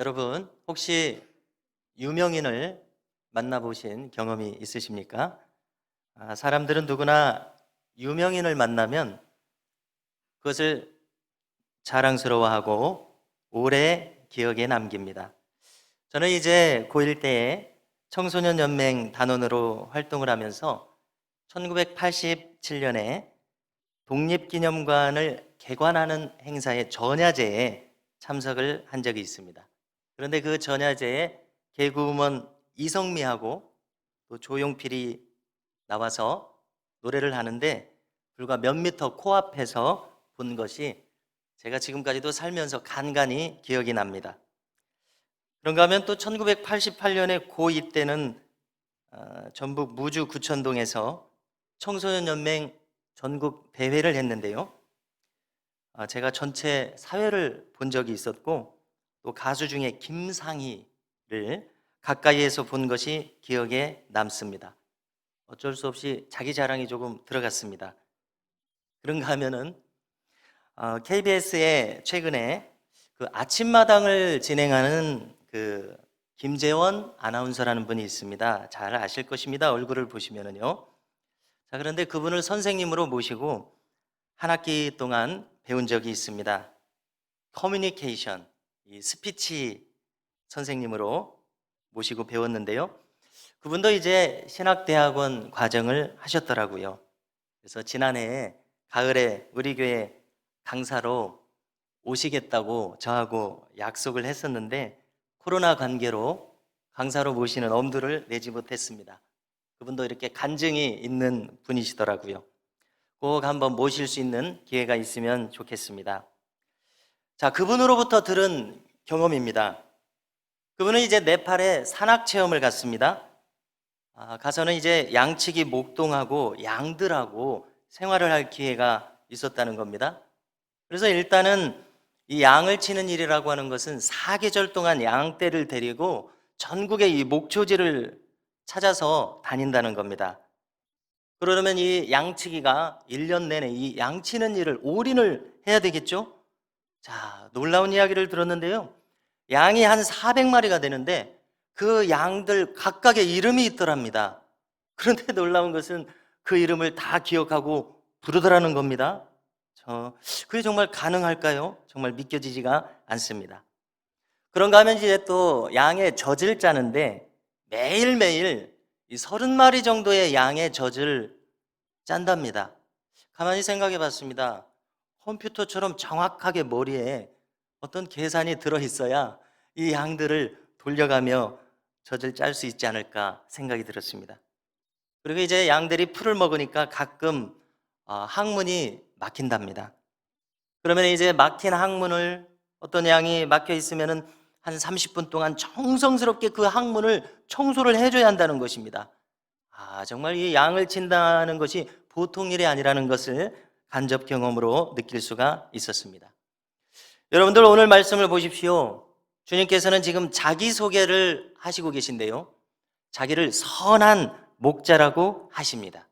여러분, 혹시 유명인을 만나보신 경험이 있으십니까? 아, 사람들은 누구나 유명인을 만나면 그것을 자랑스러워하고 오래 기억에 남깁니다. 저는 이제 고1 때에 청소년 연맹 단원으로 활동을 하면서 1987년에 독립기념관을 개관하는 행사의 전야제에 참석을 한 적이 있습니다. 그런데 그 전야제에 개그우먼 이성미하고 또 조용필이 나와서 노래를 하는데 불과 몇 미터 코앞에서 본 것이 제가 지금까지도 살면서 간간히 기억이 납니다. 그런가 하면 또 1988년에 고2 때는 어, 전북 무주 구천동에서 청소년 연맹 전국 대회를 했는데요. 아, 제가 전체 사회를 본 적이 있었고 또 가수 중에 김상희를 가까이에서 본 것이 기억에 남습니다. 어쩔 수 없이 자기 자랑이 조금 들어갔습니다. 그런가 하면은 KBS에 최근에 그 아침마당을 진행하는 그 김재원 아나운서라는 분이 있습니다. 잘 아실 것입니다. 얼굴을 보시면은요. 자, 그런데 그분을 선생님으로 모시고 한 학기 동안 배운 적이 있습니다. 커뮤니케이션, 이 스피치 선생님으로 모시고 배웠는데요. 그분도 이제 신학대학원 과정을 하셨더라고요. 그래서 지난해 가을에 우리 교회 강사로 오시겠다고 저하고 약속을 했었는데 코로나 관계로 강사로 모시는 엄두를 내지 못했습니다. 그분도 이렇게 간증이 있는 분이시더라고요. 꼭 한번 모실 수 있는 기회가 있으면 좋겠습니다. 자, 그분으로부터 들은 경험입니다. 그분은 이제 네팔에 산악 체험을 갔습니다. 아, 가서는 이제 양치기 목동하고 양들하고 생활을 할 기회가 있었다는 겁니다. 그래서 일단은 이 양을 치는 일이라고 하는 것은 사계절 동안 양떼를 데리고 전국의 이 목초지를 찾아서 다닌다는 겁니다. 그러려면 이 양치기가 1년 내내 이 양치는 일을 올인을 해야 되겠죠? 자, 놀라운 이야기를 들었는데요. 양이 한 400마리가 되는데 그 양들 각각의 이름이 있더랍니다. 그런데 놀라운 것은 그 이름을 다 기억하고 부르더라는 겁니다. 저, 그게 정말 가능할까요? 정말 믿겨지지가 않습니다. 그런가 하면 이제 또 양의 젖을 짜는데 매일매일 이 서른 마리 정도의 양의 젖을 짠답니다. 가만히 생각해 봤습니다. 컴퓨터처럼 정확하게 머리에 어떤 계산이 들어 있어야 이 양들을 돌려가며 젖을 짤 수 있지 않을까 생각이 들었습니다. 그리고 이제 양들이 풀을 먹으니까 가끔 어, 항문이 막힌답니다. 그러면 이제 막힌 항문을 어떤 양이 막혀 있으면은 한 30분 동안 정성스럽게 그 항문을 청소를 해줘야 한다는 것입니다. 아, 정말 이 양을 친다는 것이 보통 일이 아니라는 것을 간접 경험으로 느낄 수가 있었습니다. 여러분들 오늘 말씀을 보십시오. 주님께서는 지금 자기소개를 하시고 계신데요. 자기를 선한 목자라고 하십니다.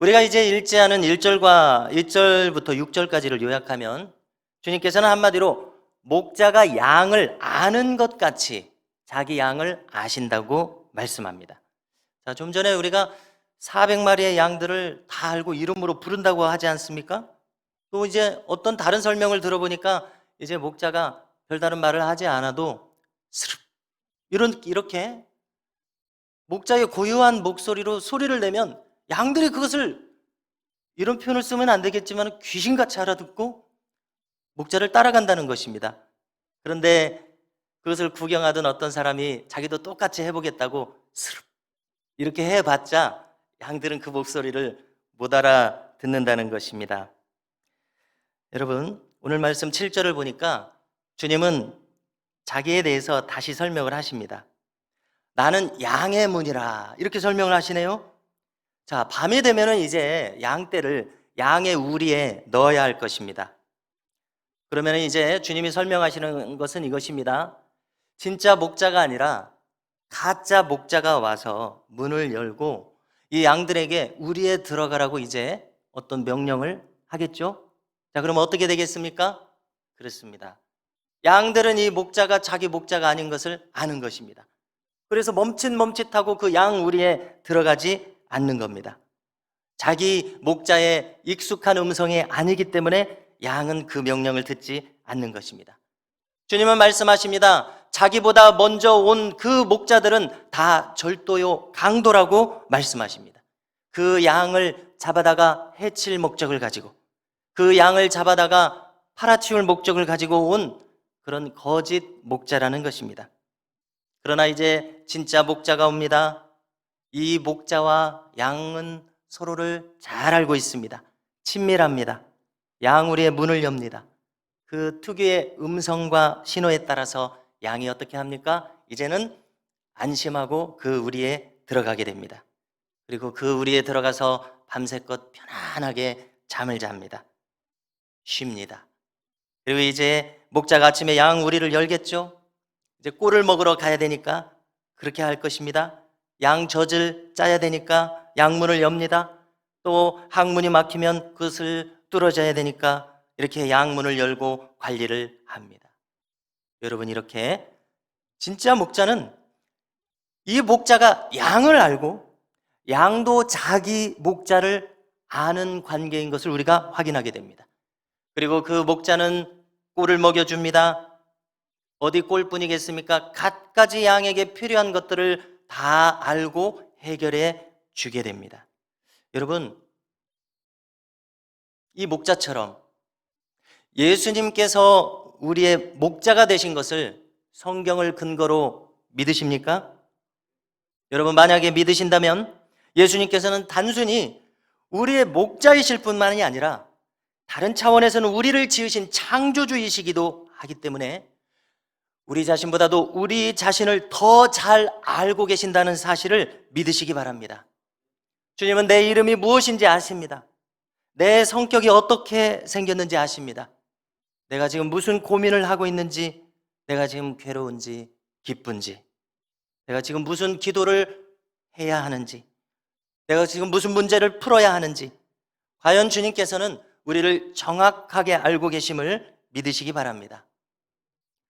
우리가 이제 일제하는 1절과 1절부터 6절까지를 요약하면 주님께서는 한마디로 목자가 양을 아는 것 같이 자기 양을 아신다고 말씀합니다. 자, 좀 전에 우리가 400마리의 양들을 다 알고 이름으로 부른다고 하지 않습니까? 또 이제 어떤 다른 설명을 들어보니까 이제 목자가 별다른 말을 하지 않아도 스르 이런 이렇게 목자의 고유한 목소리로 소리를 내면 양들이 그것을 이런 표현을 쓰면 안 되겠지만 귀신같이 알아듣고 목자를 따라간다는 것입니다. 그런데 그것을 구경하던 어떤 사람이 자기도 똑같이 해보겠다고 스르 이렇게 해봤자 양들은 그 목소리를 못 알아 듣는다는 것입니다. 여러분, 오늘 말씀 7절을 보니까 주님은 자기에 대해서 다시 설명을 하십니다. 나는 양의 문이라. 이렇게 설명을 하시네요. 자, 밤이 되면은 이제 양떼를 양의 우리에 넣어야 할 것입니다. 그러면 이제 주님이 설명하시는 것은 이것입니다. 진짜 목자가 아니라 가짜 목자가 와서 문을 열고 이 양들에게 우리에 들어가라고 이제 어떤 명령을 하겠죠? 자, 그럼 어떻게 되겠습니까? 그렇습니다. 양들은 이 목자가 자기 목자가 아닌 것을 아는 것입니다. 그래서 멈칫멈칫하고 그 양 우리에 들어가지 않는 겁니다. 자기 목자의 익숙한 음성이 아니기 때문에 양은 그 명령을 듣지 않는 것입니다. 주님은 말씀하십니다. 자기보다 먼저 온 그 목자들은 다 절도요, 강도라고 말씀하십니다. 그 양을 잡아다가 해칠 목적을 가지고 그 양을 잡아다가 팔아치울 목적을 가지고 온 그런 거짓 목자라는 것입니다. 그러나 이제 진짜 목자가 옵니다. 이 목자와 양은 서로를 잘 알고 있습니다. 친밀합니다. 양우리의 문을 엽니다. 그 특유의 음성과 신호에 따라서 양이 어떻게 합니까? 이제는 안심하고 그 우리에 들어가게 됩니다. 그리고 그 우리에 들어가서 밤새껏 편안하게 잠을 잡니다. 쉽니다. 그리고 이제 목자가 아침에 양 우리를 열겠죠? 이제 꿀을 먹으러 가야 되니까 그렇게 할 것입니다. 양 젖을 짜야 되니까 양문을 엽니다. 또 항문이 막히면 그것을 뚫어줘야 되니까 이렇게 양문을 열고 관리를 합니다. 여러분 이렇게 진짜 목자는 이 목자가 양을 알고 양도 자기 목자를 아는 관계인 것을 우리가 확인하게 됩니다. 그리고 그 목자는 꿀을 먹여줍니다. 어디 꼴뿐이겠습니까? 갖가지 양에게 필요한 것들을 다 알고 해결해 주게 됩니다. 여러분, 이 목자처럼 예수님께서 우리의 목자가 되신 것을 성경을 근거로 믿으십니까? 여러분, 만약에 믿으신다면 예수님께서는 단순히 우리의 목자이실 뿐만이 아니라 다른 차원에서는 우리를 지으신 창조주이시기도 하기 때문에 우리 자신보다도 우리 자신을 더 잘 알고 계신다는 사실을 믿으시기 바랍니다. 주님은 내 이름이 무엇인지 아십니다. 내 성격이 어떻게 생겼는지 아십니다. 내가 지금 무슨 고민을 하고 있는지, 내가 지금 괴로운지, 기쁜지, 내가 지금 무슨 기도를 해야 하는지, 내가 지금 무슨 문제를 풀어야 하는지, 과연 주님께서는 우리를 정확하게 알고 계심을 믿으시기 바랍니다.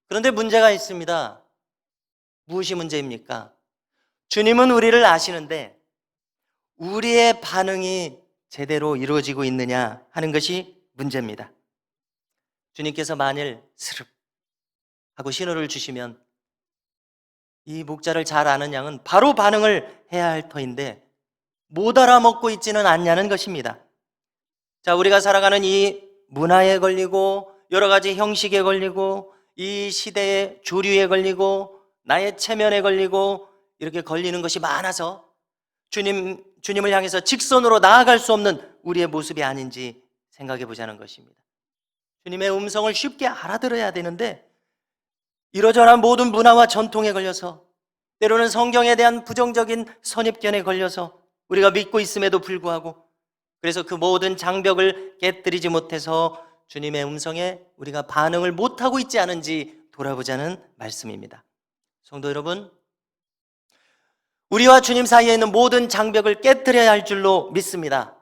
그런데 문제가 있습니다. 무엇이 문제입니까? 주님은 우리를 아시는데 우리의 반응이 제대로 이루어지고 있느냐 하는 것이 문제입니다. 주님께서 만일 스릅 하고 신호를 주시면 이 목자를 잘 아는 양은 바로 반응을 해야 할 터인데 못 알아먹고 있지는 않냐는 것입니다. 자, 우리가 살아가는 이 문화에 걸리고 여러 가지 형식에 걸리고 이 시대의 주류에 걸리고 나의 체면에 걸리고 이렇게 걸리는 것이 많아서 주님, 주님을 향해서 직선으로 나아갈 수 없는 우리의 모습이 아닌지 생각해 보자는 것입니다. 주님의 음성을 쉽게 알아들어야 되는데 이러저러한 모든 문화와 전통에 걸려서 때로는 성경에 대한 부정적인 선입견에 걸려서 우리가 믿고 있음에도 불구하고 그래서 그 모든 장벽을 깨뜨리지 못해서 주님의 음성에 우리가 반응을 못하고 있지 않은지 돌아보자는 말씀입니다. 성도 여러분, 우리와 주님 사이에 있는 모든 장벽을 깨뜨려야 할 줄로 믿습니다.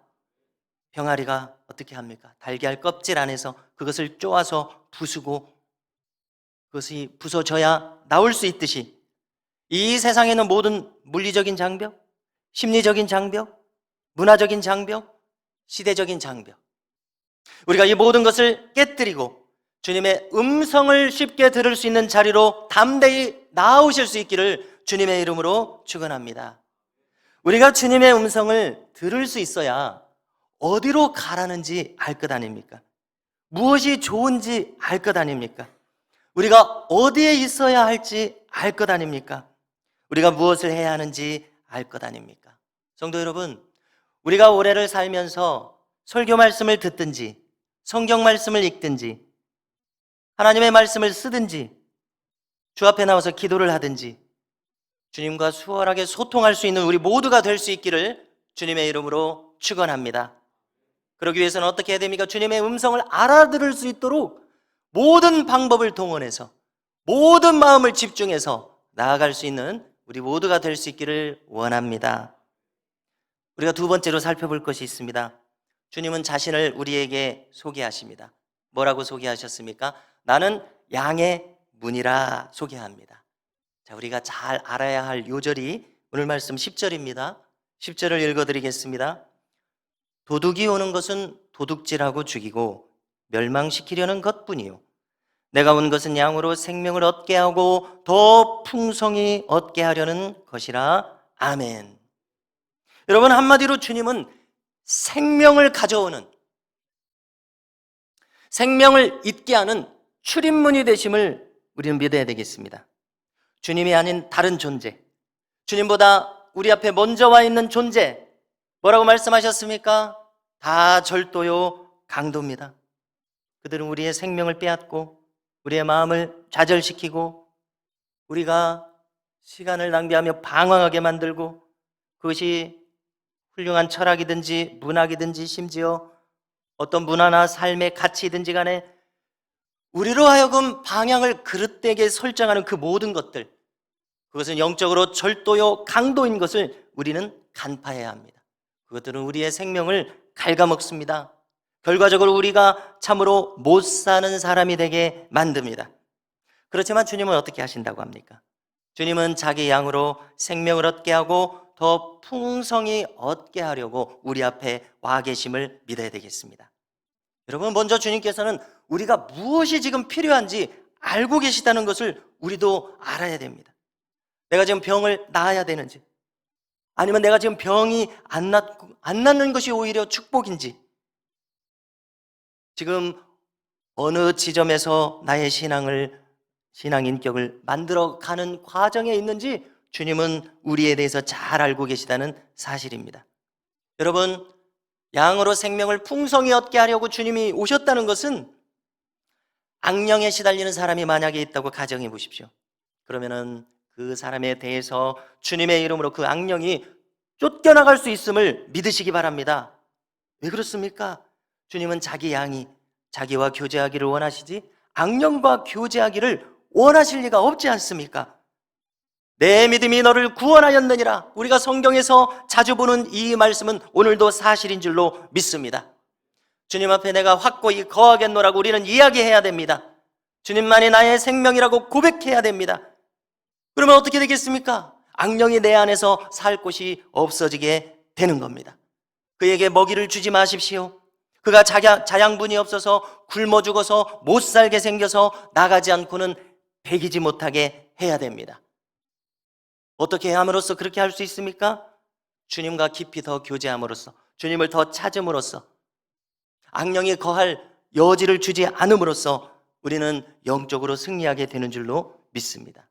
병아리가 어떻게 합니까? 달걀 껍질 안에서 그것을 쪼아서 부수고 그것이 부서져야 나올 수 있듯이 이 세상에는 모든 물리적인 장벽, 심리적인 장벽, 문화적인 장벽, 시대적인 장벽. 우리가 이 모든 것을 깨뜨리고 주님의 음성을 쉽게 들을 수 있는 자리로 담대히 나오실 수 있기를 주님의 이름으로 축원합니다. 우리가 주님의 음성을 들을 수 있어야 어디로 가라는지 알 것 아닙니까? 무엇이 좋은지 알 것 아닙니까? 우리가 어디에 있어야 할지 알 것 아닙니까? 우리가 무엇을 해야 하는지 알 것 아닙니까? 성도 여러분, 우리가 올해를 살면서 설교 말씀을 듣든지, 성경 말씀을 읽든지, 하나님의 말씀을 쓰든지, 주 앞에 나와서 기도를 하든지, 주님과 수월하게 소통할 수 있는 우리 모두가 될 수 있기를 주님의 이름으로 축원합니다. 그러기 위해서는 어떻게 해야 됩니까? 주님의 음성을 알아들을 수 있도록 모든 방법을 동원해서 모든 마음을 집중해서 나아갈 수 있는 우리 모두가 될 수 있기를 원합니다. 우리가 두 번째로 살펴볼 것이 있습니다. 주님은 자신을 우리에게 소개하십니다. 뭐라고 소개하셨습니까? 나는 양의 문이라 소개합니다. 자, 우리가 잘 알아야 할 요절이 오늘 말씀 10절입니다. 10절을 읽어 드리겠습니다. 도둑이 오는 것은 도둑질하고 죽이고 멸망시키려는 것뿐이요. 내가 온 것은 양으로 생명을 얻게 하고 더 풍성히 얻게 하려는 것이라. 아멘. 여러분, 한마디로 주님은 생명을 가져오는, 생명을 잊게 하는 출입문이 되심을 우리는 믿어야 되겠습니다. 주님이 아닌 다른 존재, 주님보다 우리 앞에 먼저 와 있는 존재, 뭐라고 말씀하셨습니까? 다 절도요, 강도입니다. 그들은 우리의 생명을 빼앗고, 우리의 마음을 좌절시키고, 우리가 시간을 낭비하며 방황하게 만들고, 그것이 훌륭한 철학이든지 문학이든지 심지어 어떤 문화나 삶의 가치이든지 간에 우리로 하여금 방향을 그릇되게 설정하는 그 모든 것들, 그것은 영적으로 절도요, 강도인 것을 우리는 간파해야 합니다. 그것들은 우리의 생명을 갉아먹습니다. 결과적으로 우리가 참으로 못 사는 사람이 되게 만듭니다. 그렇지만 주님은 어떻게 하신다고 합니까? 주님은 자기 양으로 생명을 얻게 하고 더 풍성히 얻게 하려고 우리 앞에 와 계심을 믿어야 되겠습니다. 여러분, 먼저 주님께서는 우리가 무엇이 지금 필요한지 알고 계시다는 것을 우리도 알아야 됩니다. 내가 지금 병을 나아야 되는지, 아니면 내가 지금 병이 안, 낫, 안 낫는 것이 오히려 축복인지, 지금 어느 지점에서 나의 신앙을, 신앙 인격을 만들어 가는 과정에 있는지 주님은 우리에 대해서 잘 알고 계시다는 사실입니다. 여러분, 양으로 생명을 풍성히 얻게 하려고 주님이 오셨다는 것은 악령에 시달리는 사람이 만약에 있다고 가정해 보십시오. 그러면은 그 사람에 대해서 주님의 이름으로 그 악령이 쫓겨나갈 수 있음을 믿으시기 바랍니다. 왜 그렇습니까? 주님은 자기 양이 자기와 교제하기를 원하시지 악령과 교제하기를 원하실 리가 없지 않습니까? 내 믿음이 너를 구원하였느니라. 우리가 성경에서 자주 보는 이 말씀은 오늘도 사실인 줄로 믿습니다. 주님 앞에 내가 확고히 거하겠노라고 우리는 이야기해야 됩니다. 주님만이 나의 생명이라고 고백해야 됩니다. 그러면 어떻게 되겠습니까? 악령이 내 안에서 살 곳이 없어지게 되는 겁니다. 그에게 먹이를 주지 마십시오. 그가 자양분이 없어서 굶어 죽어서 못 살게 생겨서 나가지 않고는 배기지 못하게 해야 됩니다. 어떻게 함으로써 그렇게 할 수 있습니까? 주님과 깊이 더 교제함으로써, 주님을 더 찾음으로써, 악령이 거할 여지를 주지 않음으로써 우리는 영적으로 승리하게 되는 줄로 믿습니다.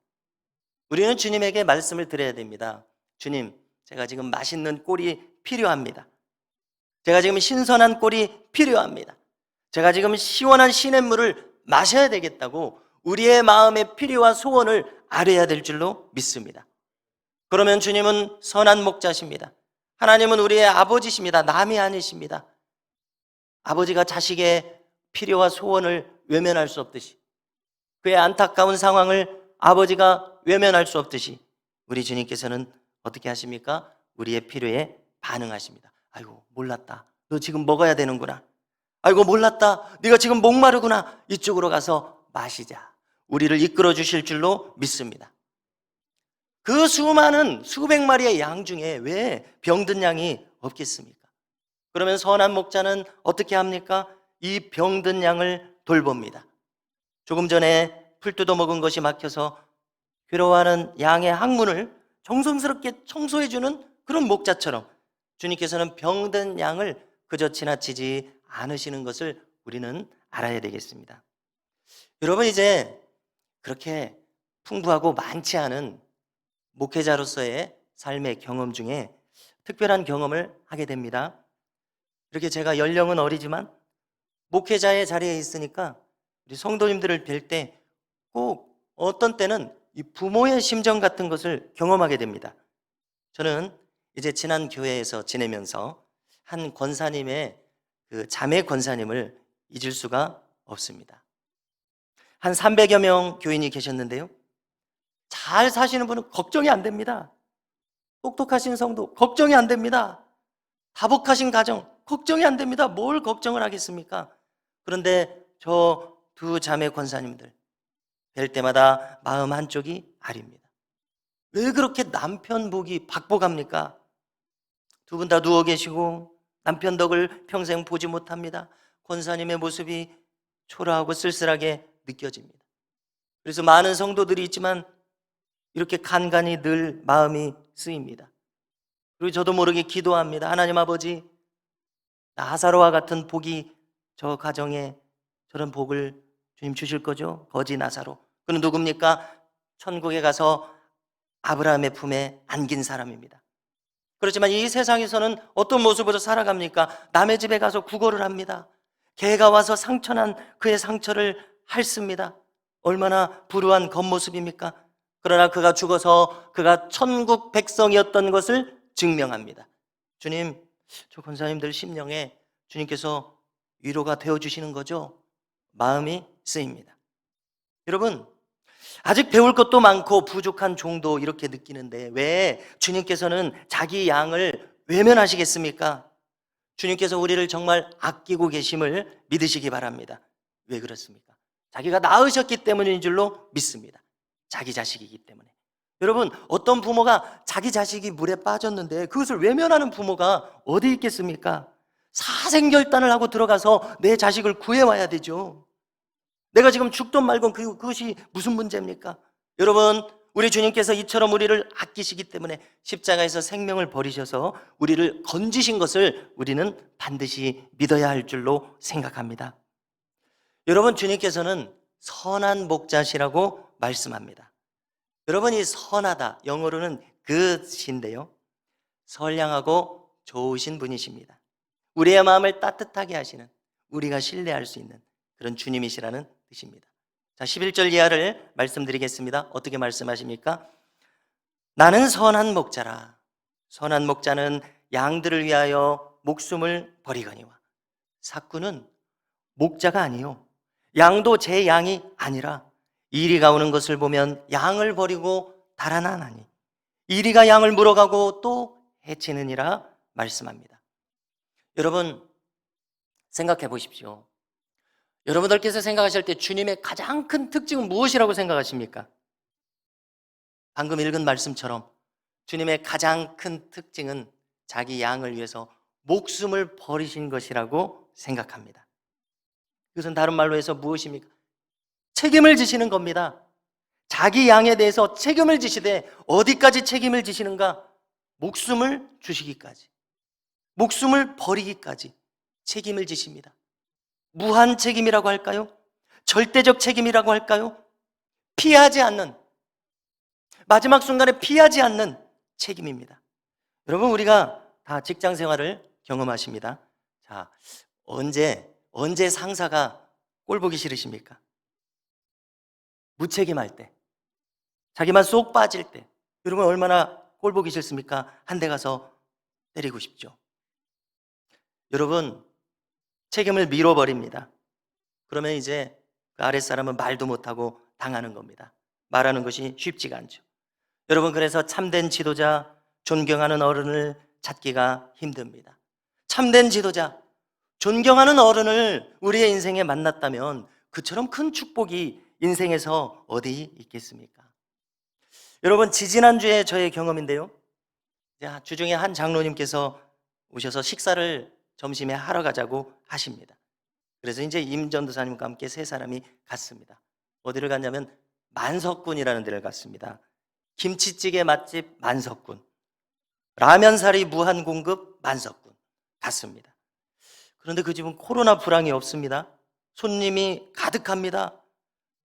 우리는 주님에게 말씀을 드려야 됩니다. 주님, 제가 지금 맛있는 꼴이 필요합니다. 제가 지금 신선한 꼴이 필요합니다. 제가 지금 시원한 시냇물을 마셔야 되겠다고 우리의 마음의 필요와 소원을 아뢰야 될 줄로 믿습니다. 그러면 주님은 선한 목자십니다. 하나님은 우리의 아버지십니다. 남이 아니십니다. 아버지가 자식의 필요와 소원을 외면할 수 없듯이 그의 안타까운 상황을 아버지가 외면할 수 없듯이 우리 주님께서는 어떻게 하십니까? 우리의 필요에 반응하십니다. 아이고 몰랐다. 너 지금 먹어야 되는구나. 아이고 몰랐다. 네가 지금 목마르구나. 이쪽으로 가서 마시자. 우리를 이끌어 주실 줄로 믿습니다. 그 수많은 수백 마리의 양 중에 왜 병든 양이 없겠습니까? 그러면 선한 목자는 어떻게 합니까? 이 병든 양을 돌봅니다. 조금 전에 풀 뜯어 먹은 것이 막혀서 괴로워하는 양의 항문을 정성스럽게 청소해주는 그런 목자처럼 주님께서는 병든 양을 그저 지나치지 않으시는 것을 우리는 알아야 되겠습니다. 여러분, 이제 그렇게 풍부하고 많지 않은 목회자로서의 삶의 경험 중에 특별한 경험을 하게 됩니다. 이렇게 제가 연령은 어리지만 목회자의 자리에 있으니까 우리 성도님들을 뵐 때 꼭 어떤 때는 이 부모의 심정 같은 것을 경험하게 됩니다. 저는 이제 지난 교회에서 지내면서 한 권사님의 그 자매 권사님을 잊을 수가 없습니다. 한 300여 명 교인이 계셨는데요. 잘 사시는 분은 걱정이 안 됩니다. 똑똑하신 성도 걱정이 안 됩니다. 다복하신 가정 걱정이 안 됩니다. 뭘 걱정을 하겠습니까? 그런데 저 두 자매 권사님들 뵐 때마다 마음 한쪽이 아립니다. 왜 그렇게 남편 복이 박복합니까? 두 분 다 누워 계시고 남편 덕을 평생 보지 못합니다. 권사님의 모습이 초라하고 쓸쓸하게 느껴집니다. 그래서 많은 성도들이 있지만 이렇게 간간히 늘 마음이 쓰입니다. 그리고 저도 모르게 기도합니다. 하나님 아버지, 나사로와 같은 복이 저 가정에 저런 복을 주님 주실 거죠? 거지 나사로. 그는 누굽니까? 천국에 가서 아브라함의 품에 안긴 사람입니다. 그렇지만 이 세상에서는 어떤 모습으로 살아갑니까? 남의 집에 가서 구걸을 합니다. 개가 와서 상처난 그의 상처를 핥습니다. 얼마나 불우한 겉모습입니까? 그러나 그가 죽어서 그가 천국 백성이었던 것을 증명합니다. 주님, 저 권사님들 심령에 주님께서 위로가 되어 주시는 거죠? 마음이 쓰입니다. 여러분, 아직 배울 것도 많고 부족한 종도 이렇게 느끼는데 왜 주님께서는 자기 양을 외면하시겠습니까? 주님께서 우리를 정말 아끼고 계심을 믿으시기 바랍니다. 왜 그렇습니까? 자기가 낳으셨기 때문인 줄로 믿습니다. 자기 자식이기 때문에. 여러분, 어떤 부모가 자기 자식이 물에 빠졌는데 그것을 외면하는 부모가 어디 있겠습니까? 사생결단을 하고 들어가서 내 자식을 구해와야 되죠. 내가 지금 죽든 말건 그, 그것이 무슨 문제입니까? 여러분, 우리 주님께서 이처럼 우리를 아끼시기 때문에 십자가에서 생명을 버리셔서 우리를 건지신 것을 우리는 반드시 믿어야 할 줄로 생각합니다. 여러분, 주님께서는 선한 목자시라고 말씀합니다. 여러분 이 선하다, 영어로는 good인데요. 선량하고 좋으신 분이십니다. 우리의 마음을 따뜻하게 하시는, 우리가 신뢰할 수 있는 그런 주님이시라는 뜻입니다. 자, 11절 이하를 말씀드리겠습니다. 어떻게 말씀하십니까? 나는 선한 목자라. 선한 목자는 양들을 위하여 목숨을 버리거니와. 사꾼은 목자가 아니요. 양도 제 양이 아니라 이리가 오는 것을 보면 양을 버리고 달아나나니 이리가 양을 물어가고 또 해치느니라 말씀합니다. 여러분 생각해 보십시오. 여러분들께서 생각하실 때 주님의 가장 큰 특징은 무엇이라고 생각하십니까? 방금 읽은 말씀처럼 주님의 가장 큰 특징은 자기 양을 위해서 목숨을 버리신 것이라고 생각합니다. 이것은 다른 말로 해서 무엇입니까? 책임을 지시는 겁니다. 자기 양에 대해서 책임을 지시되 어디까지 책임을 지시는가? 목숨을 주시기까지. 목숨을 버리기까지 책임을 지십니다. 무한 책임이라고 할까요? 절대적 책임이라고 할까요? 피하지 않는, 마지막 순간에 피하지 않는 책임입니다. 여러분, 우리가 다 직장 생활을 경험하십니다. 자, 언제, 언제 상사가 꼴 보기 싫으십니까? 무책임할 때, 자기만 쏙 빠질 때, 여러분 얼마나 꼴 보기 싫습니까? 한 대 가서 때리고 싶죠. 여러분, 책임을 밀어버립니다. 그러면 이제 그 아랫사람은 말도 못하고 당하는 겁니다. 말하는 것이 쉽지가 않죠. 여러분, 그래서 참된 지도자, 존경하는 어른을 찾기가 힘듭니다. 참된 지도자, 존경하는 어른을 우리의 인생에 만났다면 그처럼 큰 축복이 인생에서 어디 있겠습니까? 여러분, 지지난주에 저의 경험인데요. 자, 주중에 한 장로님께서 오셔서 식사를 점심에 하러 가자고 하십니다. 그래서 이제 임 전도사님과 함께 세 사람이 갔습니다. 어디를 갔냐면 만석군이라는 데를 갔습니다. 김치찌개 맛집 만석군. 라면사리 무한 공급 만석군. 갔습니다. 그런데 그 집은 코로나 불황이 없습니다. 손님이 가득합니다.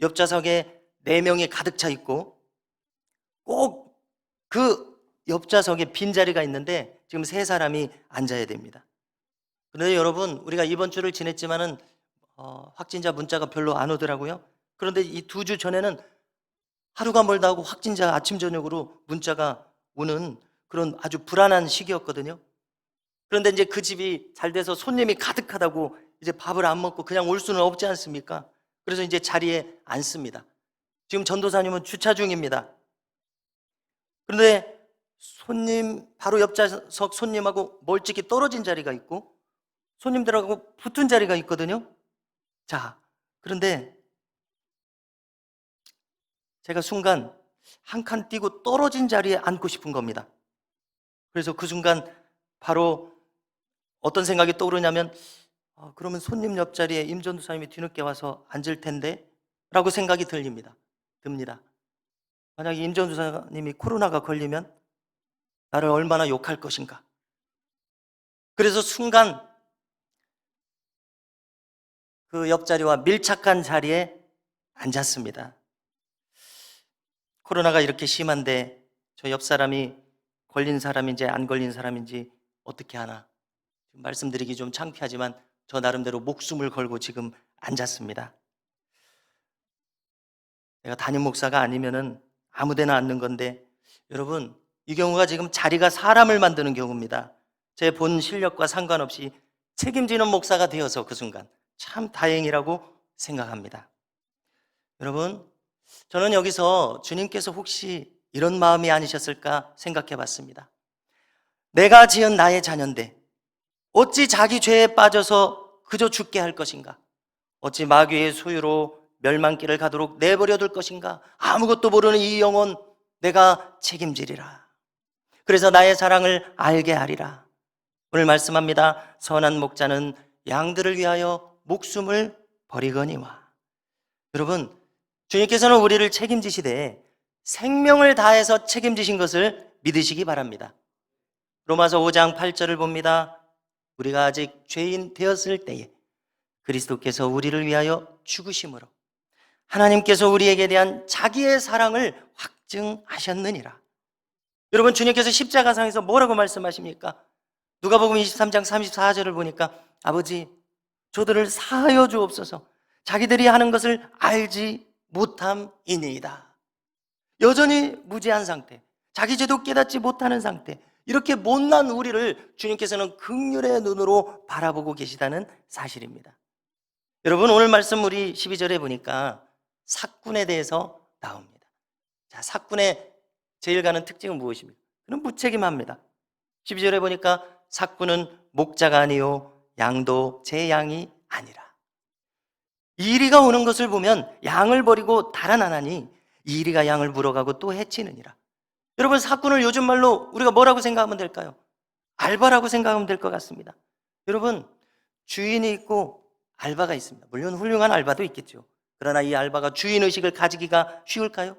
옆 좌석에 네 명이 가득 차 있고 꼭 그 옆 좌석에 빈 자리가 있는데 지금 세 사람이 앉아야 됩니다. 그런데 여러분, 우리가 이번 주를 지냈지만은 어, 확진자 문자가 별로 안 오더라고요. 그런데 이 두 주 전에는 하루가 멀다 하고 확진자 아침 저녁으로 문자가 오는 그런 아주 불안한 시기였거든요. 그런데 이제 그 집이 잘 돼서 손님이 가득하다고 이제 밥을 안 먹고 그냥 올 수는 없지 않습니까? 그래서 이제 자리에 앉습니다. 지금 전도사님은 주차 중입니다. 그런데 손님 바로 옆좌석 손님하고 멀찍이 떨어진 자리가 있고 손님들하고 붙은 자리가 있거든요. 자, 그런데 제가 순간 한 칸 뛰고 떨어진 자리에 앉고 싶은 겁니다. 그래서 그 순간 바로 어떤 생각이 떠오르냐면 아, 그러면 손님 옆자리에 임전도사님이 뒤늦게 와서 앉을 텐데 라고 생각이 들립니다. 듭니다. 만약에 임전도사님이 코로나가 걸리면 나를 얼마나 욕할 것인가. 그래서 순간 그 옆자리와 밀착한 자리에 앉았습니다. 코로나가 이렇게 심한데 저 옆 사람이 걸린 사람인지 안 걸린 사람인지 어떻게 하나 말씀드리기 좀 창피하지만 저 나름대로 목숨을 걸고 지금 앉았습니다. 내가 담임 목사가 아니면은 아무 데나 앉는 건데 여러분 이 경우가 지금 자리가 사람을 만드는 경우입니다. 제 본 실력과 상관없이 책임지는 목사가 되어서 그 순간 참 다행이라고 생각합니다. 여러분, 저는 여기서 주님께서 혹시 이런 마음이 아니셨을까 생각해 봤습니다. 내가 지은 나의 자녀인데 어찌 자기 죄에 빠져서 그저 죽게 할 것인가? 어찌 마귀의 소유로 멸망길을 가도록 내버려 둘 것인가? 아무것도 모르는 이 영혼 내가 책임지리라. 그래서 나의 사랑을 알게 하리라. 오늘 말씀합니다. 선한 목자는 양들을 위하여 목숨을 버리거니와. 여러분, 주님께서는 우리를 책임지시되 생명을 다해서 책임지신 것을 믿으시기 바랍니다. 로마서 5장 8절을 봅니다. 우리가 아직 죄인 되었을 때에 그리스도께서 우리를 위하여 죽으심으로 하나님께서 우리에게 대한 자기의 사랑을 확증하셨느니라. 여러분 주님께서 십자가상에서 뭐라고 말씀하십니까? 누가복음 23장 34절을 보니까 아버지 저들을 사하여 주옵소서. 자기들이 하는 것을 알지 못함이니이다. 여전히 무지한 상태, 자기 죄도 깨닫지 못하는 상태, 이렇게 못난 우리를 주님께서는 극률의 눈으로 바라보고 계시다는 사실입니다. 여러분 오늘 말씀 우리 12절에 보니까 사꾼에 대해서 나옵니다. 자, 사꾼의 제일 가는 특징은 무엇입니까? 그는 무책임합니다. 12절에 보니까 사꾼은 목자가 아니요 양도 제 양이 아니라. 이리가 오는 것을 보면 양을 버리고 달아나나니 이리가 양을 물어가고 또 해치느니라. 여러분 사꾼을 요즘 말로 우리가 뭐라고 생각하면 될까요? 알바라고 생각하면 될 것 같습니다. 여러분 주인이 있고 알바가 있습니다. 물론 훌륭한 알바도 있겠죠. 그러나 이 알바가 주인 의식을 가지기가 쉬울까요?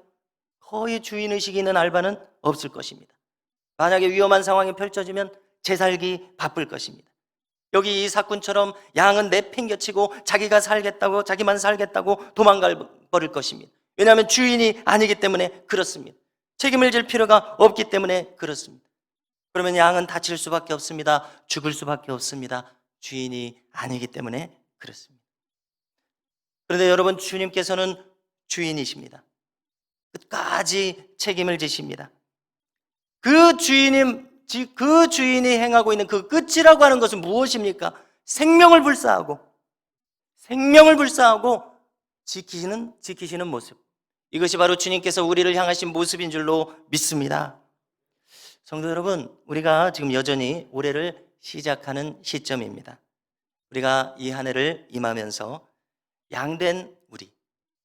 거의 주인 의식이 있는 알바는 없을 것입니다. 만약에 위험한 상황이 펼쳐지면 제 살기 바쁠 것입니다. 여기 이 사건처럼 양은 내팽겨치고 자기가 살겠다고 자기만 살겠다고 도망갈 버릴 것입니다. 왜냐하면 주인이 아니기 때문에 그렇습니다. 책임을 질 필요가 없기 때문에 그렇습니다. 그러면 양은 다칠 수밖에 없습니다. 죽을 수밖에 없습니다. 주인이 아니기 때문에 그렇습니다. 그런데 여러분 주님께서는 주인이십니다. 끝까지 책임을 지십니다. 그 주인이 그 주인이 행하고 있는 그 끝이라고 하는 것은 무엇입니까? 생명을 불사하고 생명을 불사하고 지키시는 지키시는 모습. 이것이 바로 주님께서 우리를 향하신 모습인 줄로 믿습니다. 성도 여러분, 우리가 지금 여전히 올해를 시작하는 시점입니다. 우리가 이 한 해를 임하면서 양된 우리,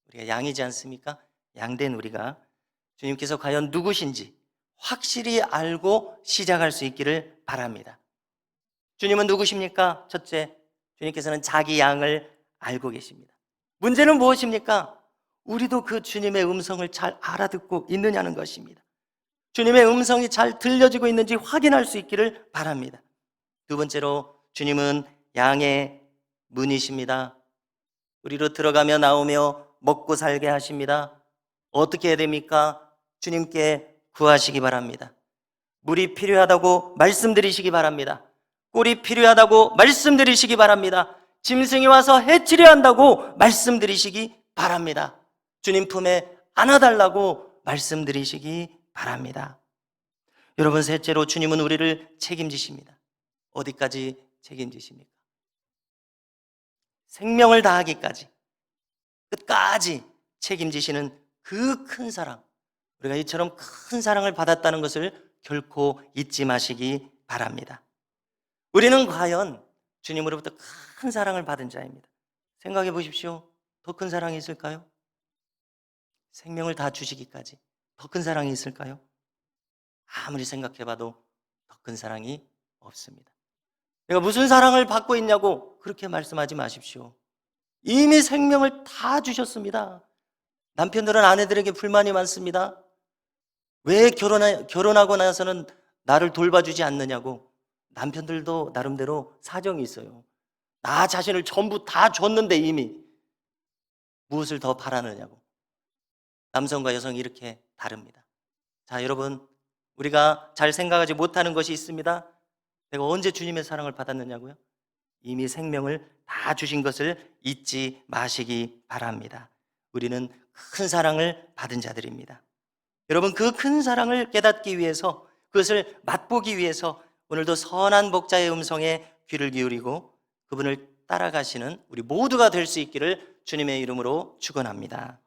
우리가 양이지 않습니까? 양된 우리가 주님께서 과연 누구신지 확실히 알고 시작할 수 있기를 바랍니다. 주님은 누구십니까? 첫째, 주님께서는 자기 양을 알고 계십니다. 문제는 무엇입니까? 우리도 그 주님의 음성을 잘 알아듣고 있느냐는 것입니다. 주님의 음성이 잘 들려지고 있는지 확인할 수 있기를 바랍니다. 두 번째로 주님은 양의 문이십니다. 우리로 들어가며 나오며 먹고 살게 하십니다. 어떻게 해야 됩니까? 주님께 구하시기 바랍니다. 물이 필요하다고 말씀드리시기 바랍니다. 꿀이 필요하다고 말씀드리시기 바랍니다. 짐승이 와서 해치려 한다고 말씀드리시기 바랍니다. 주님 품에 안아달라고 말씀드리시기 바랍니다. 여러분, 셋째로 주님은 우리를 책임지십니다. 어디까지 책임지십니까? 생명을 다하기까지, 끝까지 책임지시는 그 큰 사랑, 우리가 이처럼 큰 사랑을 받았다는 것을 결코 잊지 마시기 바랍니다. 우리는 과연 주님으로부터 큰 사랑을 받은 자입니다. 생각해 보십시오. 더 큰 사랑이 있을까요? 생명을 다 주시기까지 더 큰 사랑이 있을까요? 아무리 생각해 봐도 더 큰 사랑이 없습니다. 내가 무슨 사랑을 받고 있냐고 그렇게 말씀하지 마십시오. 이미 생명을 다 주셨습니다. 남편들은 아내들에게 불만이 많습니다. 왜 결혼하, 결혼하고 나서는 나를 돌봐주지 않느냐고 남편들도 나름대로 사정이 있어요. 나 자신을 전부 다 줬는데 이미 무엇을 더 바라느냐고. 남성과 여성이 이렇게 다릅니다. 자, 여러분, 우리가 잘 생각하지 못하는 것이 있습니다. 내가 언제 주님의 사랑을 받았느냐고요? 이미 생명을 다 주신 것을 잊지 마시기 바랍니다. 우리는 큰 사랑을 받은 자들입니다. 여러분, 그 큰 사랑을 깨닫기 위해서 그것을 맛보기 위해서 오늘도 선한 목자의 음성에 귀를 기울이고 그분을 따라가시는 우리 모두가 될 수 있기를 주님의 이름으로 축원합니다.